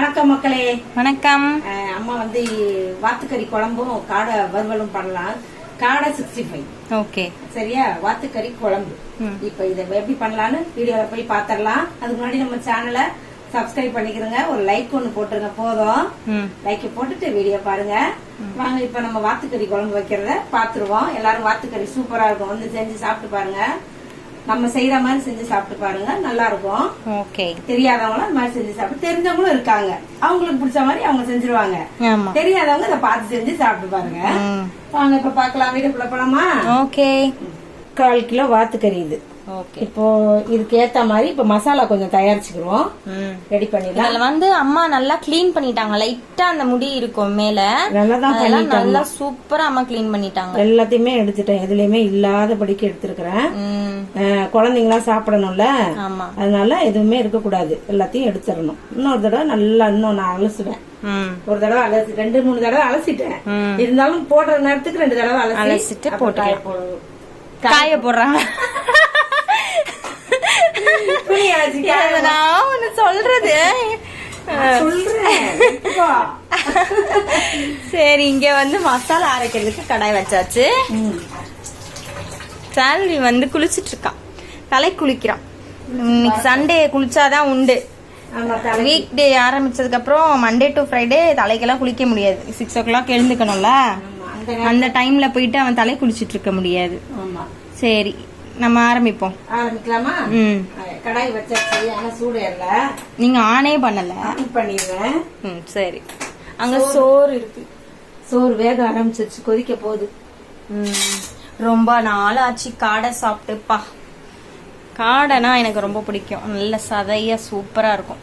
வணக்கம் மக்களே. வணக்கம். அம்மா வந்து வாத்துக்கறி குழம்பும் காடை வறுவலும் பண்ணலாம். காடை சிக்ஸ்டி ஃபைவ் ஓகே. சரியா? வாத்துக்கறி குழம்பு. இப்ப இதை எப்படி பண்ணலாம்னு வீடியோல போய் பாத்திரலாம். அதுக்கு முன்னாடி நம்ம சேனலை சப்ஸ்கிரைப் பண்ணிக்கிறோங்க. ஒரு லைக் ஒன்னு போட்டுருங்க போதும். லைக் போட்டுட்டு வீடியோ பாருங்க. வாங்க இப்ப நம்ம வாத்துக்கறி குழம்பு வைக்கிறத பாத்துருவோம். எல்லாரும் வாத்துக்கறி சூப்பரா இருக்கும். வந்து செஞ்சு சாப்பிட்டு பாருங்க. நம்ம செய்யற மாதிரி செஞ்சு சாப்பிட்டு பாருங்க நல்லா இருக்கும் ஓகே. தெரியாதவங்களும் அந்த மாதிரி செஞ்சு சாப்பிட்டு தெரிஞ்சவங்களும் இருக்காங்க. அவங்களுக்கு பிடிச்ச மாதிரி அவங்க செஞ்சிருவாங்க. தெரியாதவங்க இதை பார்த்து செஞ்சு சாப்பிட்டு பாருங்க. வாங்க இப்ப பாக்கலாம் வீட்டுக்குள்ள போலாமா? ஓகே. கால் கிலோ வாத்துக்கறி இது. ஓகே இப்போ இதுக்கு ஏத்த மாதிரி இப்ப மசாலா கொஞ்சம் தயாரிச்சுக்கிறோம். ரெடி பண்ணிடலாம். இதுல வந்து அம்மா நல்லா க்ளீன் பண்ணிட்டாங்க. லைட்டா அந்த முடி இருக்கும் மேல. நல்லா தான் நல்லா சூப்பரா அம்மா க்ளீன் பண்ணிட்டாங்க. எல்லாத்தையுமே எடுத்துட்டேன். எதுலயுமே இல்லாதபடிக்கு எடுத்திருக்கிறேன். ம். அஹ், குழந்தைங்களாம் சாப்பிடணும்ல. ஆமா. அதனால எதுவுமே இருக்கக்கூடாது எல்லாத்தையும் எடுத்துடணும். இன்னொரு தடவை நல்லா இன்னும் நான் அலசுவேன். ஒரு தடவை அலசி ரெண்டு மூணு தடவை அலசிட்டேன். இருந்தாலும் போடுற நேரத்துக்கு ரெண்டு தடவை அலசி அலசிட்டு. போடணும். காய போடுறாங்க துணி அலசி காய இதை நான் ஒண்ணு சொல்றது சொல்றேன் இப்போ. சரி இங்க வந்து மசாலா அரைக்கிறதுக்கு கடாய் வச்சாச்சு. ம். சால்வி வந்து குளிச்சிட்டு இருக்கான் தலை குளிக்கிறான். இன்னைக்கு சண்டே குளிச்சாதான் உண்டு. வீக் டே ஆரம்பிச்சதுக்கு அப்புறம் மண்டே டு ஃப்ரைடே தலைக்கெல்லாம் குளிக்க முடியாது. சிக்ஸ் ஓ கிளாக் எழுந்துக்கணும்ல அந்த டைம்ல போயிட்டு அவன் தலை குளிச்சிட்டு இருக்க முடியாது. சரி நம்ம ஆரம்பிப்போம். ஆரம்பிக்கலாமா? ம். கடாய் வச்சாச்சு ஆனா சூடு இல்ல. நீங்க ஆனே பண்ணல. ஆன் பண்ணிடுறேன். ம் சரி. அங்க சோறு. இருக்கு. சோறு வேக ஆரம்பிச்சிருச்சு கொதிக்க போகுது. ம், ரொம்ப நாள் ஆச்சு காடை சாப்பிட்டுப்பா. காடைனா எனக்கு ரொம்ப பிடிக்கும். நல்ல சதையா சூப்பரா இருக்கும்.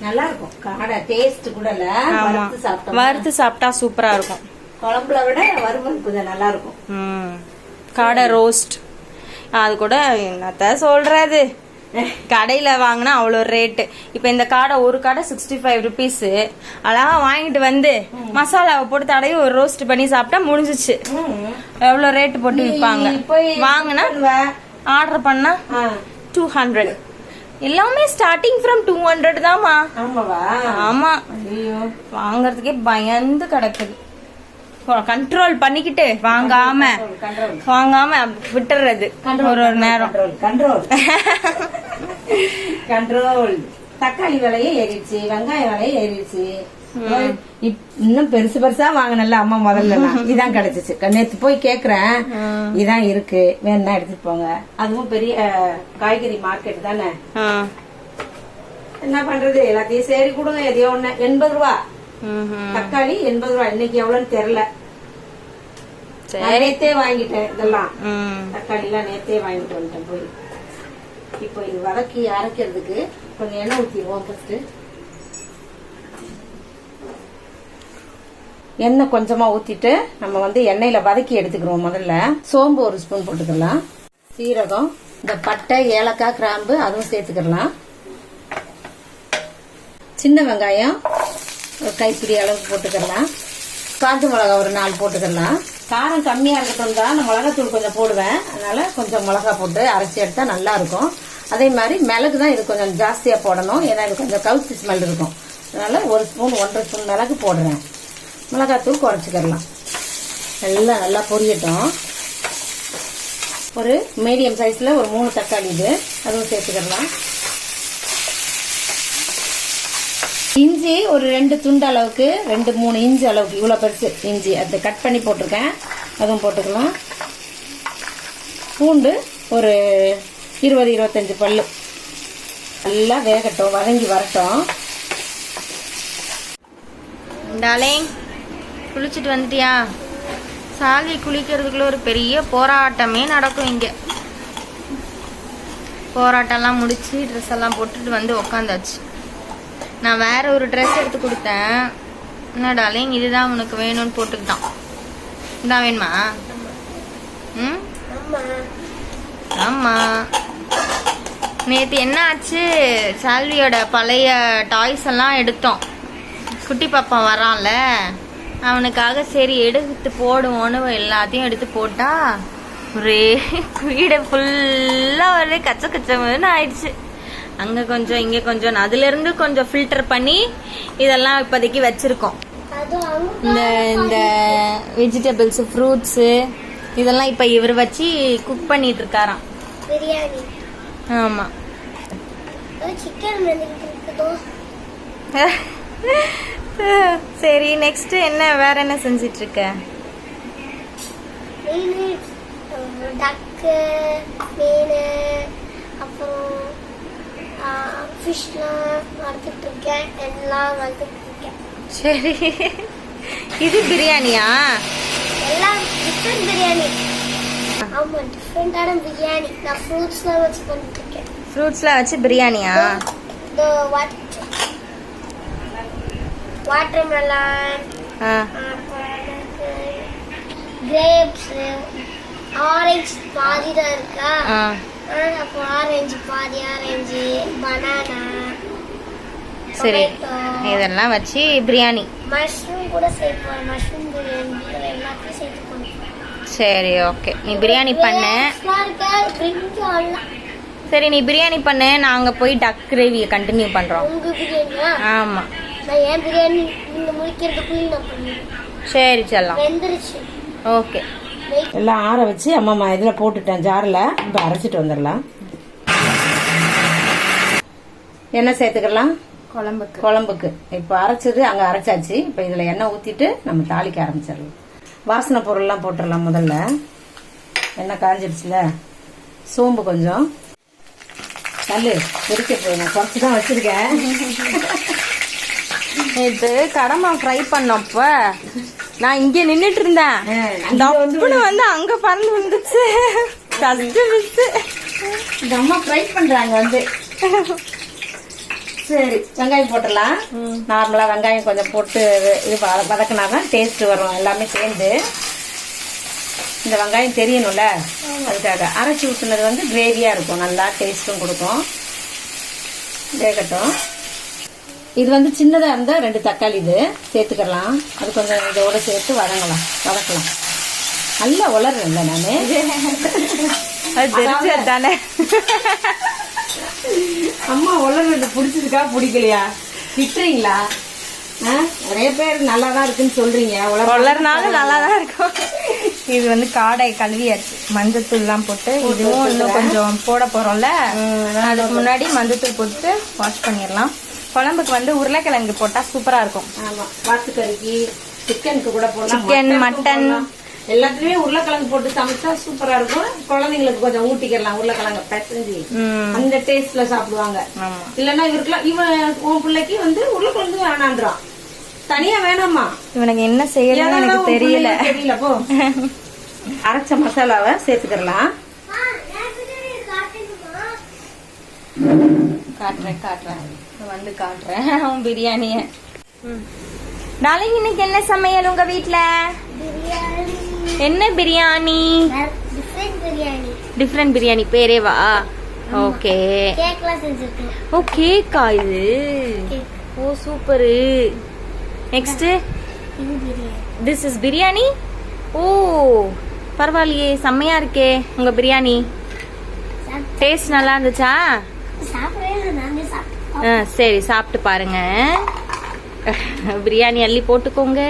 நல்லா இருக்கும். காடை டேஸ்ட் கூட இல்ல. வறுத்து சாப்பிட்டா சூப்பரா இருக்கும். குழம்புல விட வறுவல் கொஞ்சம் நல்லா இருக்கும். ம். காடை ரோஸ்ட் அது கூட என்னத்த சொல்றது? கடையில வாங்கினா அவ்வளோ ரேட்டு இப்போ இந்த காடை ஒரு காடை சிக்ஸ்டி ஃபைவ் ருபீஸ் அழகா வாங்கிட்டு வந்து மசாலாவை போட்டு தடவி ஒரு ரோஸ்ட் பண்ணி சாப்பிட்டா முடிஞ்சிச்சு. எவ்வளோ ரேட்டு போட்டு விற்பாங்க வாங்கினா. ஆர்டர் பண்ணா டூ ஹண்ட்ரட் எல்லாமே ஸ்டார்டிங் ஃப்ரம் டூ ஹண்ட்ரட் தான்மா ஆமா. வாங்குறதுக்கே பயந்து கிடக்குது. கண்ட்ரோல் பண்ணிக்கிட்டு வாங்காம வாங்காம விட்டுறது ஒரு ஒரு நேரம். கண்ட்ரோல் கண்ட்ரோல் தக்காளி விலையே ஏறிடுச்சு வெங்காய விலையே ஏறிடுச்சு. இன்னும் பெருசு பெருசா வாங்கினல அம்மா முதல்ல. இதான் கிடைச்சிச்சு. நேத்து போய் கேக்குறேன். இதான் இருக்கு. வேணா எடுத்துட்டு போங்க. அதுவும் பெரிய காய்கறி மார்க்கெட் தானே. என்ன பண்றது? எல்லாத்தையும் சரி கொடுங்க. எதையோ ஒண்ணு. எண்பது ரூபா. தக்காளி எண்பது ரூபா இன்னைக்கு எவ்வளவுன்னு தெரியல நேத்தே வாங்கிட்டேன் இதெல்லாம். தக்காளி எல்லாம் நேத்தே வாங்கிட்டு வந்துட்டேன் போய். இப்போ இது வதக்கி அரைக்கிறதுக்கு கொஞ்சம் எண்ணெய் ஊத்திடுவோம் ஃபர்ஸ்ட் எண்ணெய் கொஞ்சமா ஊத்திட்டு நம்ம வந்து எண்ணெயில வதக்கி எடுத்துக்கிறோம் முதல்ல. சோம்பு ஒரு ஸ்பூன் போட்டுக்கலாம். சீரகம் இந்த பட்டை ஏலக்காய் கிராம்பு அதுவும் சேர்த்துக்கலாம். சின்ன வெங்காயம் ஒரு கைப்பிடி அளவுக்கு போட்டுக்கலாம். காஞ்ச மிளகா ஒரு நாலு போட்டுக்கலாம். காரம் கம்மியாக இருக்கட்டும் தான். நான் மிளகாத்தூள் கொஞ்சம் போடுவேன். அதனால் கொஞ்சம் மிளகா போட்டு அரைச்சி எடுத்தால் நல்லாயிருக்கும் அதே மாதிரி மிளகு தான் இது கொஞ்சம் ஜாஸ்தியாக போடணும். ஏன்னா இது கொஞ்சம் கவுச்சி ஸ்மெல் இருக்கும். அதனால் ஒரு ஸ்பூன் ஒன்றரை ஸ்பூன் மிளகு போடுறேன். மிளகாத்தூள் குறைச்சிக்கலாம் நல்லா நல்லா பொரியட்டும். ஒரு மீடியம் சைஸில் ஒரு மூணு தக்காளி இது. அதுவும் சேர்த்துக்கலாம் இஞ்சி ஒரு ரெண்டு துண்டு அளவுக்கு ரெண்டு மூணு இஞ்சி அளவுக்கு. இவ்வளோ பெருசு இஞ்சி. அதை கட் பண்ணி போட்டிருக்கேன். அதுவும் போட்டுக்கலாம். பூண்டு ஒரு இருபது இருபத்தஞ்சி பல்லு. நல்லா வேகட்டும். வதங்கி வரட்டும். டார்லிங் குளிச்சுட்டு வந்துட்டியா? சாலி குளிக்கிறதுக்குள்ள ஒரு பெரிய போராட்டமே நடக்கும் இங்க. போராட்டம்லாம் முடிச்சு ட்ரெஸ் எல்லாம் போட்டுட்டு வந்து உக்காந்தாச்சு. நான் வேற ஒரு ட்ரெஸ் எடுத்து கொடுத்தேன். என்ன இதுதான் உனக்கு வேணும்னு போட்டுக்கிட்டான். இதான் வேணுமா? ம்? ஆமா. நேற்று என்ன ஆச்சு? சால்வியோட பழைய டாய்ஸ் எல்லாம் எடுத்தோம். குட்டி பாப்பா வரான்ல. அவனுக்காக சரி எடுத்து போடுவோன்னு எல்லாத்தையும் எடுத்து போட்டா ஒரே வீடு ஃபுல்லாக ஒரே கச்ச கச்சன்னு ஆயிடுச்சு. அங்க கொஞ்சம் இங்க கொஞ்சம். அதுல இருந்து கொஞ்சம் ஃபில்டர் பண்ணி இதெல்லாம் இப்போதைக்கு வச்சிருக்கோம். இந்த இந்த வெஜிடபிள்ஸ் ஃப்ரூட்ஸு இதெல்லாம் இப்போ இவர் வச்சு குக் பண்ணிட்டு இருக்காராம். பிரியாணி. ஆமா. சிக்கன் இருக்குதோ? சரி நெக்ஸ்ட் என்ன வேற என்ன செஞ்சிட்டு இருக்க டக்கு மீன் அப்புறம் ஃபிஷ்லாம் வறுத்துட்டு இருக்கேன் எல்லாம் வறுத்துட்டு இருக்கேன் சரி. இது பிரியாணியா? எல்லாம் டிஃப்ரெண்ட் பிரியாணி. ஆமா டிஃப்ரெண்டான பிரியாணி. நான் ஃப்ரூட்ஸ்லாம் வச்சு பண்ணிட்டு இருக்கேன் ஃப்ரூட்ஸ்லாம் வச்சு பிரியாணியா? இந்த what watermelon grapes orange பாதி தான் இருக்கா? ஆரஞ்சு பாதி ஆரஞ்சு பனானா சரி இதெல்லாம் வச்சு பிரியாணி. மஷ்ரூம் கூட சேர்ப்போம் மஷ்ரூம் பிரியாணி எல்லாத்தையும் சேர்த்து பண்ணுவோம். சரி ஓகே நீ பிரியாணி பண்ணு. சரி நீ பிரியாணி பண்ணு. நாங்க போய் டக் கிரேவியை கண்டினியூ பண்றோம். உங்க பிரியாணியா? ஆமா. நான் ஏன் பிரியாணி நீங்க முடிக்கிறதுக்குள்ள நான் பண்ணுவேன். சரி செல்லம் வெந்துருச்சு. ஓகே எல்லாம் ஆற வச்சு அம்மா இதில் போட்டுட்டேன் ஜாரில். இப்போ அரைச்சிட்டு வந்துடலாம். என்ன சேர்த்துக்கலாம்? குழம்புக்கு. குழம்புக்கு. இப்போ அரைச்சது அங்கே அரைச்சாச்சு. இப்போ இதில் எண்ணெய் ஊற்றிட்டு நம்ம தாளிக்க ஆரம்பிச்சிடலாம். வாசனை பொருள்லாம் போட்டுடலாம் முதல்ல. எண்ணெய் காஞ்சிடுச்சுல சோம்பு கொஞ்சம். கல்லு கொதிக்க போயிடும் குறைச்சி தான் வச்சுருக்கேன். நேற்று கடமா ஃப்ரை பண்ணப்ப நான் இங்க நின்னுட்டு இருந்தேன் இங்க வந்து அங்க பறந்து வந்துச்சு. கஷ்ட மிஸ் இந்த அம்மா ஃப்ரை பண்ணுறாங்க வந்து. சரி வெங்காயம் போட்டுடலாம். நார்மலாக வெங்காயம் கொஞ்சம் போட்டு இது வதக்குனா தான் டேஸ்ட் வரும். எல்லாமே சேர்ந்து. இந்த வெங்காயம் தெரியணும்ல? அதுக்காக அரைச்சி ஊற்றுனது வந்து கிரேவியாக இருக்கும். நல்லா டேஸ்ட்டும் கொடுக்கும். வேகட்டும். இது வந்து சின்னதாக இருந்தால் ரெண்டு தக்காளி இது. சேர்த்துக்கலாம். அது கொஞ்சம் இதோட சேர்த்து வதங்கலாம். வதக்கலாம். நல்லா உளறேன்ல நான். தானே அம்மா உலகிறது பிடிச்சிருக்கா பிடிக்கலையா? திட்டுறீங்களா ஆ? நிறைய பேர் நல்லா தான் இருக்குன்னு சொல்றீங்க. உலக கொள்ளறனாலும் நல்லா தான் இருக்கும். இது வந்து காடை கழுவியாச்சு. மஞ்சத்தூள்லாம் போட்டு இதுவும் இன்னும் கொஞ்சம் போட போறோம்ல. அதுக்கு முன்னாடி மஞ்சத்தூள் போட்டு வாஷ் பண்ணிடலாம். குழம்புக்கு வந்து உருளைக்கிழங்கு போட்டா சூப்பரா இருக்கும். ஆமா வாத்துக்கறிக்கு சிக்கனுக்கு கூட போடலாம் mutton. போடலாம். எல்லாத்துலயுமே உருளைக்கிழங்கு போட்டு சமைச்சா சூப்பரா இருக்கும். குழந்தைங்களுக்கு கொஞ்சம் ஊட்டிக்கலாம் உருளைக்கிழங்கு பிசைஞ்சு. ம், அந்த டேஸ்ட்ல சாப்பிடுவாங்க. ஆமா. இல்லன்னா இவருக்குலாம் இவன் உன் பிள்ளைக்கு வந்து உருளைக்கிழங்கு வேணான்றான். தனியா வேணாமா இவனுக்கு என்ன எதனா எனக்கு தெரியல. தெரியல போ. அரைச்ச மசாலாவை சேர்த்துக்கலாம் காட்டுறேன் காட்டுறேன். வந்து காட்டுறேன். அவன் பிரியாணிய. நாளைக்கு இன்னைக்கு என்ன சமையல் உங்க வீட்ல? பிரியாணி. என்ன பிரியாணி? டிஃப்ரெண்ட் பிரியாணி. பேரேவா ஓகே. ஓ கேக்கா இது? ஓ super. Next this is biryani. Oh பரவாயில்லையே. செம்மையா இருக்கே உங்க பிரியாணி. டேஸ்ட் நல்லா இருந்துச்சா சாப்பிடவே இல்லை நானே சாப்பிட்டேன் ஆ, சரி சாப்பிட்டு பாருங்க. பிரியாணி அள்ளி போட்டுக்கோங்க.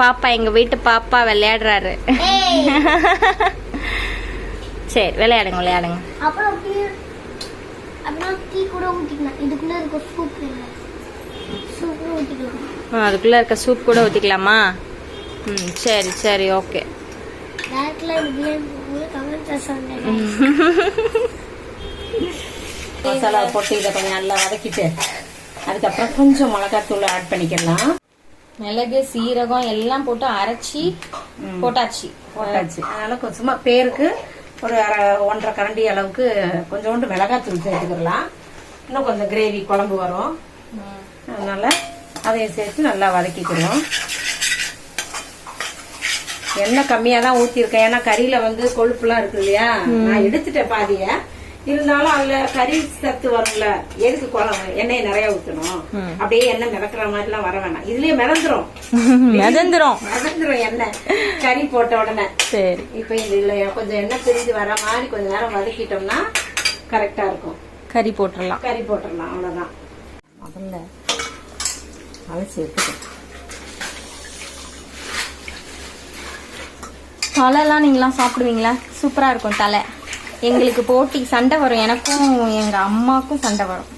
பாப்பா எங்க வீட்டு பாப்பா விளையாடுறாரு. சரி விளையாடுங்க விளையாடுங்க. அப்புறம் அதுக்குள்ள இருக்க சூப் கூட ஊத்திக்கலாமா? ம் சரி சரி ஓகே. மசாலா போட்டு இதை கொஞ்சம் நல்லா வதக்கிட்டு அதுக்கப்புறம் கொஞ்சம் மிளகாத்தூள் ஆட் பண்ணிக்கலாம். மிளகு சீரகம் எல்லாம் போட்டு அரைச்சி போட்டாச்சு. போட்டாச்சு. அதனால கொஞ்சம் சும்மா பேருக்கு ஒரு ஒன்றரை கரண்டி அளவுக்கு கொஞ்சோண்டு மிளகாத்தூள் சேர்த்துக்கிடலாம். இன்னும் கொஞ்சம் கிரேவி குழம்பு வரும். அதனால அதையும் சேர்த்து நல்லா வதக்கிக்கிறோம். எண்ணெய் கம்மியாக தான் ஊற்றிருக்கேன் ஏன்னா கறியில வந்து கொழுப்புலாம் இருக்கு இல்லையா? நான் எடுத்துட்டேன் பாதிய. இருந்தாலும் அதுல கறி சத்து வரும்ல. எதுக்கு குழம்பு? எண்ணெயை நிறைய ஊத்தணும். அப்படியே எண்ணெய் மிதக்கிற மாதிரி எல்லாம் வர வேணாம். இதுலயே மிதந்துரும். மிதந்துரும். மிதந்துரும் எண்ணெய். கறி போட்ட உடனே. சரி. இப்ப இதுல கொஞ்சம் எண்ணெய் பிரிஞ்சு வர மாதிரி கொஞ்ச நேரம் வதக்கிட்டோம்னா கரெக்டா இருக்கும். கறி போட்டுடலாம் கறி போட்டுடலாம் அவ்வளவுதான். முதல்ல அலசி எடுத்துக்கோ தலைலாம் நீங்களாம் சாப்பிடுவீங்களா? சூப்பரா இருக்கும் தலை. எங்களுக்கு போட்டி சண்டை வரும். எனக்கும் எங்க அம்மாக்கும் சண்டை வரும்.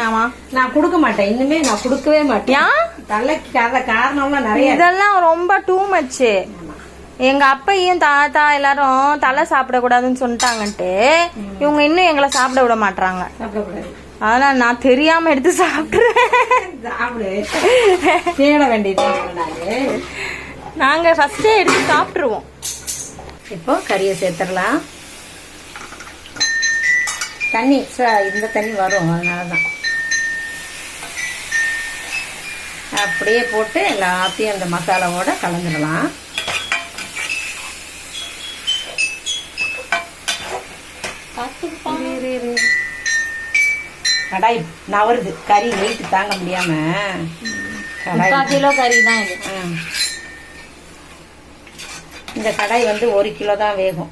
நாமா நான் கொடுக்க மாட்டேன். இன்னுமே நான் கொடுக்கவே மாட்டேன். தலைக்கு காரணம்லாம் நிறைய. இதெல்லாம் ரொம்ப டூ மச்சு எங்க அப்பையும் தாத்தா எல்லாரும் தலை சாப்பிடக்கூடாதுன்னு சொல்லிட்டாங்கன்ட்டு இவங்க இன்னும் எங்களை சாப்பிட விட மாட்டாங்க அதெல்லாம் நான் தெரியாம எடுத்து சாப்பிடுறேன். நாங்க ஃபர்ஸ்டே எடுத்து சாப்பிட்டுருவோம். இப்போ கறியை சேர்த்துடலாம். தண்ணி ச- இந்த தண்ணி வரும் அதனால தான் அப்படியே போட்டு எல்லாத்தையும் அந்த மசாலாவோட கலந்துடலாம். கடாய் நவருது. கறி வெயிட் தாங்க முடியாம. கடாய் கிலோ கறி தான் இது. இந்த கடாய் வந்து ஒரு கிலோ தான் வேகும்.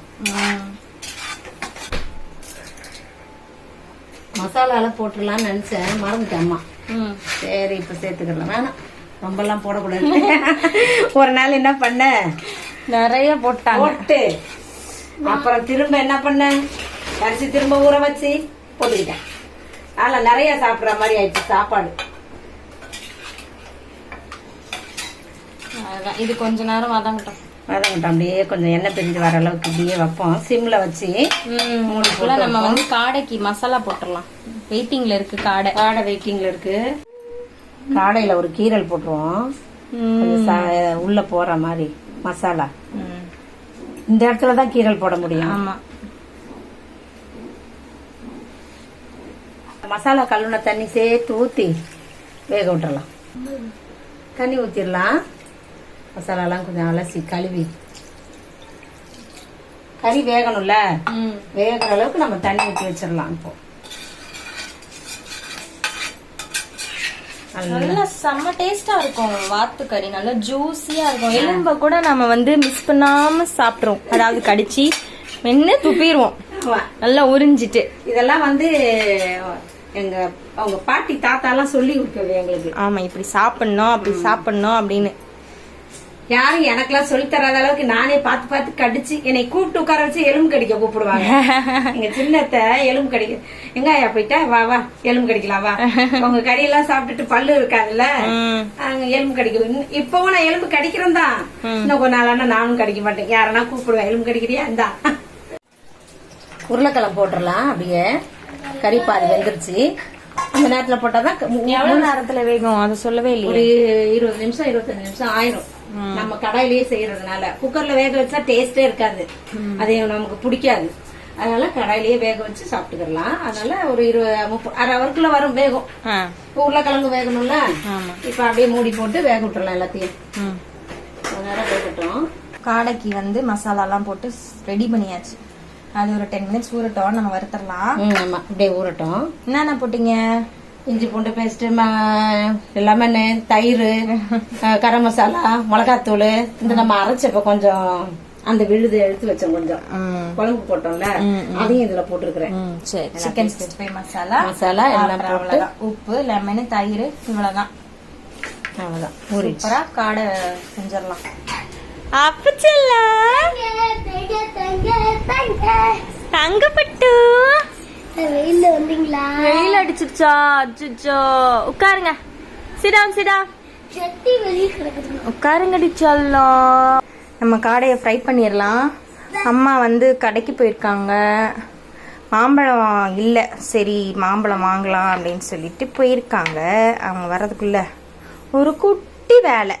மசாலால போட்டுடலாம்னு நினைச்சேன். மறந்துட்டேன் அம்மா. சரி இப்ப சேர்த்துக்கலாம் வேணாம். ரொம்பலாம் போடக்கூடாது. ஒரு நாள் என்ன பண்ண? நிறைய போட்டாங்க. போட்டு. அப்புறம் திரும்ப என்ன பண்ண? அரிசி திரும்ப ஊற வச்சு போட்டுக்கிட்டேன். அதனால நிறைய சாப்பிடுற மாதிரி ஆயிடுச்சு சாப்பாடு. இது கொஞ்ச நேரம் வதங்கட்டும். வதங்கட்டும். அப்படியே கொஞ்சம் எண்ணெய் பிரிஞ்சு வர அளவுக்கு அப்படியே வைப்போம். சிம்ல வச்சு ஃபுல்லா நம்ம வந்து காடைக்கு மசாலா போட்டுடலாம் வெயிட்டிங்ல இருக்கு காடை. காடை வெயிட்டிங்ல இருக்கு. காடையில ஒரு கீரல் போட்டுருவோம். உள்ள போற மாதிரி மசாலா. இந்த இடத்துல தான் கீரல் போட முடியும். ஆமா. மசாலா கழுவுன தண்ணி சேர்த்து ஊத்தி வேக விட்டுறலாம். தண்ணி ஊத்திடலாம். மசாலாலாம் கொஞ்சம் அலசி கழுவி. கறி வேகணும்ல. வேகிற அளவுக்கு நம்ம தண்ணி ஊற்றி வச்சிடலாம் இப்போ. நல்லா. செம்ம டேஸ்டா இருக்கும் வாத்து கறி. நல்லா ஜூஸியா இருக்கும். எலும்ப கூட நம்ம வந்து மிஸ் பண்ணாம சாப்பிடுறோம். அதாவது கடிச்சு மென்னு துப்பிடுவோம். நல்லா உறிஞ்சிட்டு. இதெல்லாம் வந்து எங்க அவங்க பாட்டி தாத்தா எல்லாம் சொல்லி கொடுத்தது எங்களுக்கு? ஆமா இப்படி சாப்பிடணும் அப்படி சாப்பிடணும் அப்படின்னு. யாரும் எனக்கெல்லாம் சொல்லி தராத அளவுக்கு நானே பார்த்து பார்த்து கடிச்சு என்னை கூப்பிட்டு உட்கார வச்சு எலும்பு கடிக்க கூப்பிடுவாங்க. எங்க சின்னத்த எலும்பு கடிக்க எங்க போயிட்டா? வா வா எலும்பு கடிக்கலாம் வா. உங்க கறியெல்லாம் சாப்பிட்டுட்டு பல்லு இருக்காதுல்ல? எலும்பு இன்னும் இப்பவும் நான் எலும்பு கடிக்கிறேன் தான். இன்னும் கொஞ்ச நாளான நானும் கடிக்க மாட்டேன். யாரனா கூப்பிடுவேன் எலும்பு கடிக்கிறியா? இந்தா. உருளைக்கிழங்கு போட்டுடலாம் அப்படியே. கறி பாதி வெந்துருச்சு. அந்த நேரத்துல போட்டாதான் எவ்வளவு நேரத்துல வேகும்? அதை சொல்லவே இல்லையே. ஒரு இருபது நிமிஷம் இருபத்தஞ்சு நிமிஷம் ஆயிரும். நம்ம கடாயிலேயே செய்யறதுனால. குக்கர்ல வேக வச்சா டேஸ்டே இருக்காது. அது நமக்கு பிடிக்காது. அதனால கடாயிலேயே வேக வச்சு சாப்பிட்டுக்கலாம் அதனால ஒரு இருபது முப்பது அரை ஹவருக்குள்ள வரும் வேகும். இப்ப உருளைக்கிழங்கு வேகணும்ல? இப்ப அப்படியே மூடி போட்டு வேக விட்டுறலாம் எல்லாத்தையும். நேரம் வேகட்டும். காடைக்கு வந்து மசாலாலாம் போட்டு ரெடி பண்ணியாச்சு. அது ஒரு டென் மினிட்ஸ் ஊறட்டும். நம்ம வறுத்தரலாம் ஆமா. அப்படியே ஊறட்டும். என்னென்ன போட்டீங்க? இஞ்சி பூண்டு பேஸ்ட் லெமனு தயிர் கரம் மசாலா மிளகாத்தூள் இந்த நம்ம அரைச்சப்ப கொஞ்சம் அந்த விழுது எடுத்து வச்சோம் கொஞ்சம். குழம்பு போட்டோம்ல அதையும் இதுல போட்டிருக்கிறேன். சிக்கன் சிக்ஸ்டி மசாலா மசாலா எல்லாம் போட்டு. உப்பு லெமனு தயிர் இவ்வளவுதான். அவ்வளவுதான். சூப்பரா காடை செஞ்சிடலாம். அப்பச்செல்லாம் தங்க தங்க தங்க. தங்கப்பட்டு. வெயில்ல வந்தீங்களா? வெயில் அடிச்சிருச்சா? அச்சோ உட்காருங்க. சிடாம் சிடாம். செட்டி வெளியே கிடக்குது உட்காருங்கடி செல்லம் நம்ம காடையை ஃப்ரை பண்ணிடலாம். அம்மா வந்து கடைக்கு போயிருக்காங்க. மாம்பழம் இல்லை. சரி மாம்பழம் வாங்கலாம் அப்படின்னு சொல்லிட்டு போயிருக்காங்க. அவங்க வர்றதுக்குள்ள ஒரு குட்டி வேலை.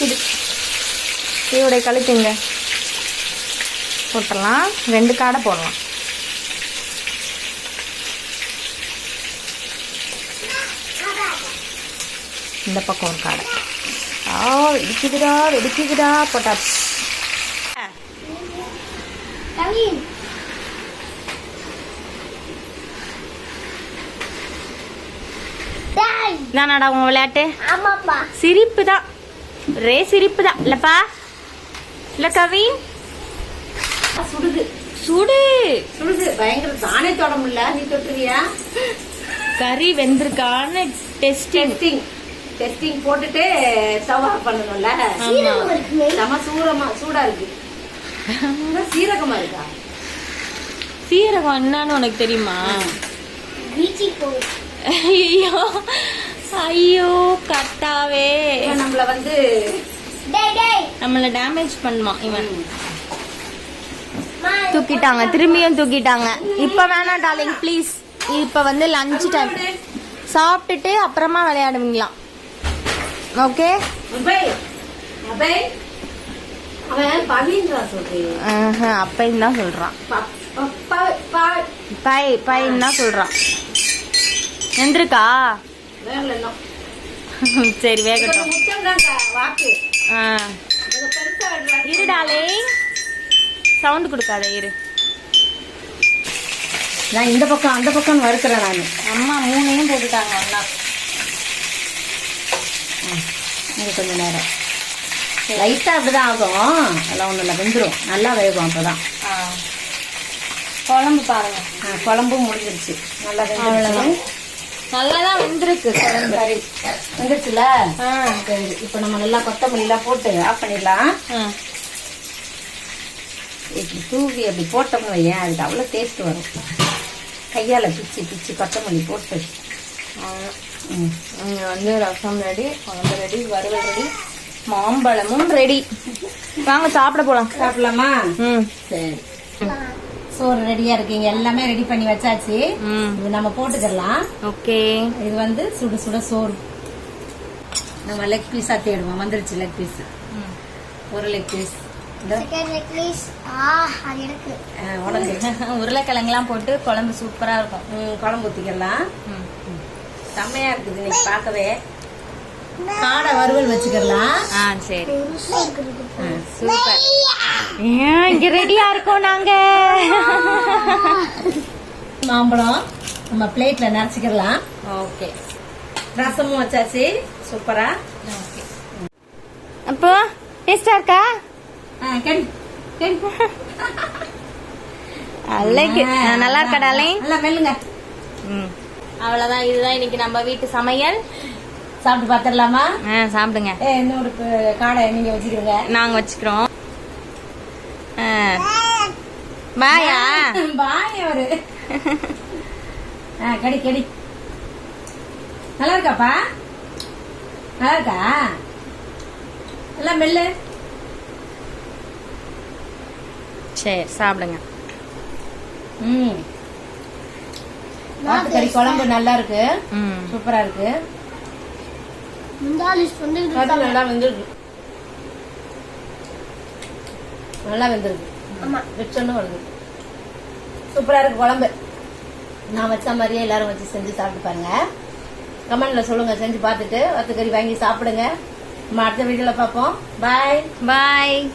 குடி இதோடைய கழுத்துங்க போட்டுடலாம். ரெண்டு காடை போடலாம். இந்த பக்கம் ஒரு காடை. ஆ வெடிக்குதுடா வெடிக்குதுடா போட்டா தானாடா உன் விளையாட்டு? ஆமாப்பா. சிரிப்பு தான் ஒரே சிரிப்பு தான் இல்லப்பா. இல்லை கவின். சுடுது. சுடு. சுடுது. பயங்கர தானே தொட முடியல. நீ தொட்டுவியா கறி வெந்திருக்கான்னு டெஸ்டிங் டெஸ்டிங் டெஸ்டிங் போட்டுட்டு ஆஃப் பண்ணணும்ல. செம சூரமா சூடா இருக்கு. சீரகமா இருக்கா? சீரகம் என்னன்னு உனக்கு தெரியுமா? ஐயோ. ஐயோ இவன் நம்மள வந்து டேய் டேய். நம்மள டேமேஜ் பண்ணுவான் இவன். தூக்கிட்டாங்க. திரும்பியும் தூக்கிட்டாங்க. இப்ப வேணாம் டார்லிங் ப்ளீஸ் இப்ப வந்து லஞ்ச் டைம் சாப்பிட்டுட்டு அப்புறமா விளையாடுவீங்களாம் ஓகே அப்பையும் தான் சொல்றான். ப- ப- ப- ப- பை பையன் தான் வேகல இன்னும் சரி வேகட்டும். முத்தம் சவுண்ட் கொடுக்காத இரு. நான் இந்த பக்கம் அந்த பக்கம் வறுக்கிறேன் நான். அம்மா மூணையும் போட்டுட்டாங்க ஒண்ணா இது கொஞ்ச நேரம். லைட்டாக அப்படிதான் ஆகும். அதெல்லாம் ஒன்றும் இல்லை வெந்துடும் நல்லா வேகும் அப்பதான். ஆ. குழம்பு பாருங்க. குழம்பும் முடிஞ்சிருச்சு. நல்லா வெந்துருச்சு. நல்லாதான் வெந்திருக்கு குழம்பு. சரி. வெந்துருச்சுல? இப்போ நம்ம நல்லா கொத்தமல்லிலாம் போட்டு ஆஃப் பண்ணிடலாம். இப்படி தூவி அப்படி போட்டோம்னு வையேன் அதுக்கு அவ்வளோ டேஸ்ட் வரும். கையால் பிச்சு பிச்சு கொத்தமல்லி போட்டு. இங்க வந்து ரசம் ரெடி குழம்பு ரெடி வறுவல் ரெடி மாம்பழமும் ரெடி வாங்க சாப்பிட போலாம். சாப்பிடலாமா? ம். சரி. சோறு ரெடியா இருக்கீங்க எல்லாமே ரெடி பண்ணி வச்சாச்சு. ம். இது நம்ம போட்டுக்கலாம் ஓகே. இது வந்து சுட சுட சோறு. நம்ம லெக் பீஸா தேடுவோம். வந்துருச்சு லெக் பீஸ் ஒரு லெக் பீஸ் உருளைக்கிழங்குலாம் போட்டு குழம்பு சூப்பரா இருக்கும். ம், குழம்பு ஊற்றிக்கலாம் ம். செம்மையா இருக்குது இன்னைக்கு பார்க்கவே. காடை வறுவல் வச்சுக்கலாம். ஆ சரி. சூப்பர். ஏன் இங்க ரெடியா இருக்கோம் நாங்க? மாம்பழம் நம்ம பிளேட்ல நிறச்சிக்கலாம் ஓகே. ரசமும் வச்சாச்சு. சூப்பரா. ஓகே. அப்போ டேஸ்டா இருக்கா? ஆ, நல்லா இருக்கா டாலிங் நல்லா மெல்லுங்க. அவ்வளவுதான் இதுதான் இன்னைக்கு நம்ம வீட்டு சமையல். சாப்பிட்டு பார்த்துடலாமா ஆ சாப்பிடுங்க. இன்னொரு காடை நீங்க வச்சுக்கிறீங்க நாங்க வச்சுக்கிறோம். பாயா பாய் அவரு. கடி கடி. நல்லா இருக்காப்பா? நல்லா இருக்கா? நல்லா மெல்லு. சரி சாப்பிடுங்க. ம். குழம்பு நல்லா இருக்கு ம். சூப்பரா இருக்கு. நல்லா வெந்திருக்கு. நல்லா வெந்திருக்கு. வருது. சூப்பரா இருக்கு குழம்பு. நான் வச்ச மாதிரியே எல்லாரும் வச்சு செஞ்சு சாப்பிட்டு பாருங்க. கமெண்ட்ல சொல்லுங்க செஞ்சு பார்த்துட்டு வத்துக்கறி வாங்கி சாப்பிடுங்க. நம்ம அடுத்த வீடியோல பார்ப்போம். பாய் பாய்